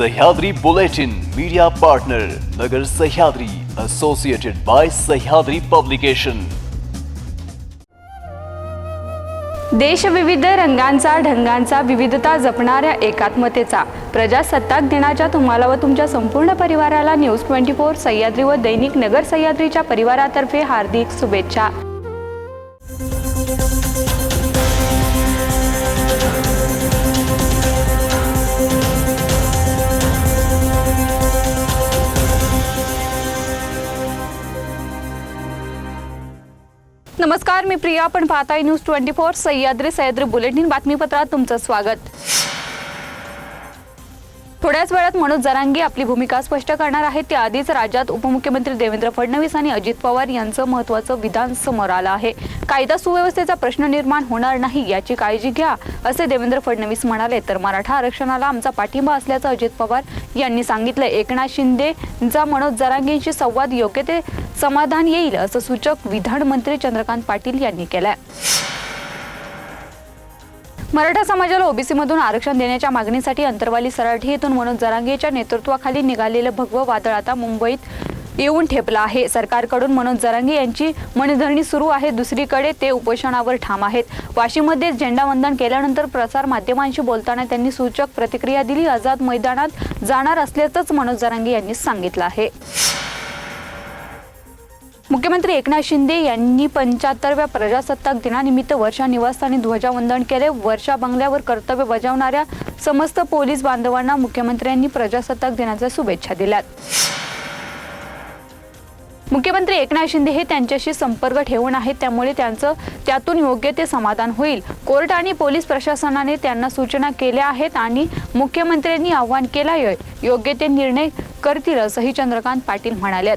Sahyadri Bulletin, media partner Nagar Sahyadri associated by Sahyadri publication देश विविध रंगांचा ढंगांचा विविधता जपणाऱ्या एकात्मतेचा प्रजासत्ताक दिनाच्या तुम्हाला व तुमच्या संपूर्ण परिवाराला न्यूज ट्वेंटी फोर सह्याद्री व दैनिक नगर सह्याद्रीच्या परिवारातर्फे हार्दिक शुभेच्छा. नमस्कार मी प्रिया. आपण पाहताय news twenty four Sahyadri Sahyadri bulletin. बातमीपत्रात तुमचं स्वागत. थोड्याच वेळात मनोज जरांगे आपली भूमिका स्पष्ट करणार आहेत. त्याआधीच राज्यात उपमुख्यमंत्री देवेंद्र फडणवीस आणि अजित पवार यांचं महत्वाचं विधान समोर आलं आहे. कायदा सुव्यवस्थेचा प्रश्न निर्माण होणार नाही याची काळजी घ्या असे देवेंद्र फडणवीस म्हणाले. तर मराठा आरक्षणाला आमचा पाठिंबा असल्याचं अजित पवार यांनी सांगितलं. एकनाथ शिंदेचा मनोज जरांगेंशी संवाद योग्य ते समाधान येईल असं सूचक विधान मंत्री चंद्रकांत पाटील यांनी केलंय. मराठा समाजाला ओबीसीमधून आरक्षण देण्याच्या मागणीसाठी अंतरवाली सराठी येथून मनोज जरांगेच्या नेतृत्वाखाली निघालेलं भगवं वादळ आता मुंबईत येऊन ठेपला आहे. सरकारकडून मनोज जरांगे यांची मनधरणी सुरू आहे. दुसरीकडे ते उपोषणावर ठाम आहेत. वाशीमध्ये झेंडावंदन केल्यानंतर प्रसार माध्यमांशी बोलताना त्यांनी सूचक प्रतिक्रिया दिली. आझाद मैदानात जाणार असल्याचंच मनोज जरांगे यांनी सांगितलं आहे. मुख्यमंत्री एकनाथ शिंदे यांनी पंच्याहत्तरव्या प्रजासत्ताक दिनानिमित्त वर्षा निवासस्थानी ध्वजावंदन केले. वर्षा बंगल्यावर कर्तव्य बजावणाऱ्या समस्त पोलीस बांधवांना मुख्यमंत्र्यांनी प्रजासत्ताक दिनाच्या शुभेच्छा दिल्यात. मुख्यमंत्री एकनाथ शिंदे हे त्यांच्याशी संपर्क ठेवून आहेत. त्यामुळे त्यांचं त्यातून योग्य ते समाधान होईल. कोर्ट आणि पोलीस प्रशासनाने त्यांना सूचना केल्या आहेत आणि मुख्यमंत्र्यांनी आवाहन केलं आहे योग्य ते निर्णय करतील असंही चंद्रकांत पाटील म्हणाल्यात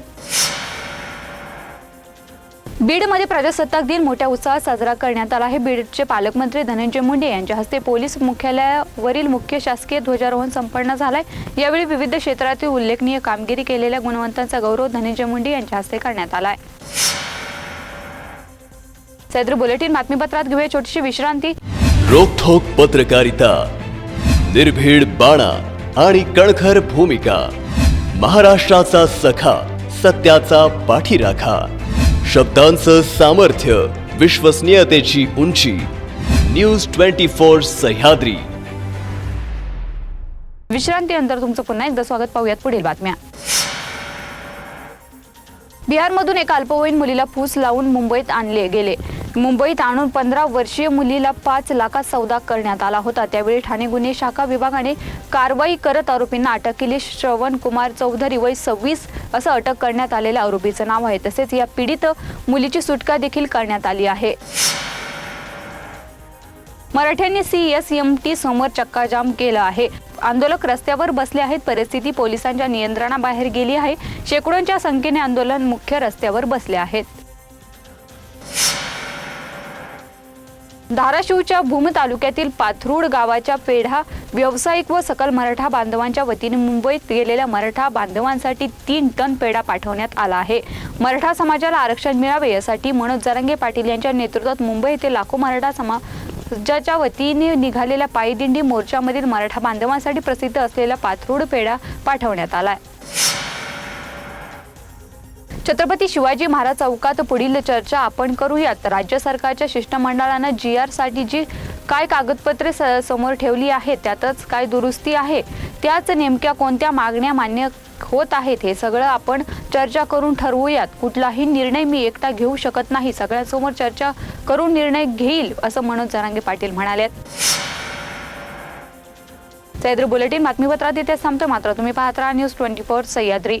बीडमध्ये प्रजासत्ताक दिन मोठ्या उत्साहात साजरा करण्यात आला आहे. बीडचे पालकमंत्री धनंजय मुंडे यांच्या हस्ते पोलीस मुख्यालयावरील मुख्य शासकीय ध्वजारोहण संपन्न झालाय. यावेळी विविध क्षेत्रातील उल्लेखनीय कामगिरी केलेल्या गुणवंतांचा गौरव धनंजय मुंडे यांच्या हस्ते करण्यात आलाय. सैद्र बुलेटिन बातमीपत्रात घेऊया छोटीशी विश्रांती. रोखोक पत्रकारिता निर्भीड बाणा आणि कणखर भूमिका महाराष्ट्राचा सखा सत्याचा पाठीराखा. शब्दांचं सामर्थ्य विश्वसनीयतेची उंची. न्यूज ट्वेंटी फोर सह्याद्री विश्रांतीनंतर तुमचं पुन्हा एकदा स्वागत पाहूयात पुढील बातम्या. बिहारमधून एका अल्पवयीन मुलीला फूस लावून मुंबईत आणले गेले. मुंबईत आणून पंधरा वर्षीय मुलीला पाच लाखात सौदा करण्यात आला होता. त्यावेळी ठाणे गुन्हे शाखा विभागाने कारवाई करत आरोपींना अटक केली. श्रवण कुमार चौधरी वय सव्वीस असं अटक करण्यात आलेल्या आरोपीचं नाव आहे. तसेच या पीडित मुलीची सुटका देखील करण्यात आली आहे. मराठ्यांनी सी एस एम टी समोर चक्काजाम केला आहे. आंदोलक रस्त्यावर बसले आहेत. परिस्थिती पोलिसांच्या नियंत्रणाबाहेर गेली आहे. शेकडोंच्या संख्येने आंदोलन मुख्य रस्त्यावर बसले आहेत. धाराशिवच्या भूम तालुक्यातील पाथरूड गावाच्या पेढा व्यावसायिक व सकल मराठा बांधवांच्या वतीने मुंबईत गेलेल्या मराठा बांधवांसाठी तीन टन पेढा पाठवण्यात आला आहे. मराठा समाजाला आरक्षण मिळावे यासाठी मनोज जरांगे पाटील यांच्या नेतृत्वात मुंबई येथे लाखो मराठा समाजाच्या वतीने निघालेल्या पायदिंडी मोर्चामधील मराठा बांधवांसाठी प्रसिद्ध असलेला पाथरूड पेढा पाठवण्यात आला आहे छत्रपती शिवाजी महाराज चौकात पुढील चर्चा आपण करूयात. राज्य सरकारच्या शिष्टमंडळानं जी आरसाठी जी काय कागदपत्रे स- समोर ठेवली आहेत त्यातच काय दुरुस्ती आहे त्याच नेमक्या कोणत्या मागण्या मान्य होत आहेत हे सगळं आपण चर्चा करून ठरवूयात. कुठलाही निर्णय मी एकटा घेऊ शकत नाही. सगळ्यांसमोर चर्चा करून निर्णय घेईल असं मनोज जरांगे पाटील म्हणाले सह्याद्री बुलेटिन बातमीपत्रात येते थांबतं. मात्र तुम्ही पाहत राहा न्यूज ट्वेंटी फोर सह्याद्री.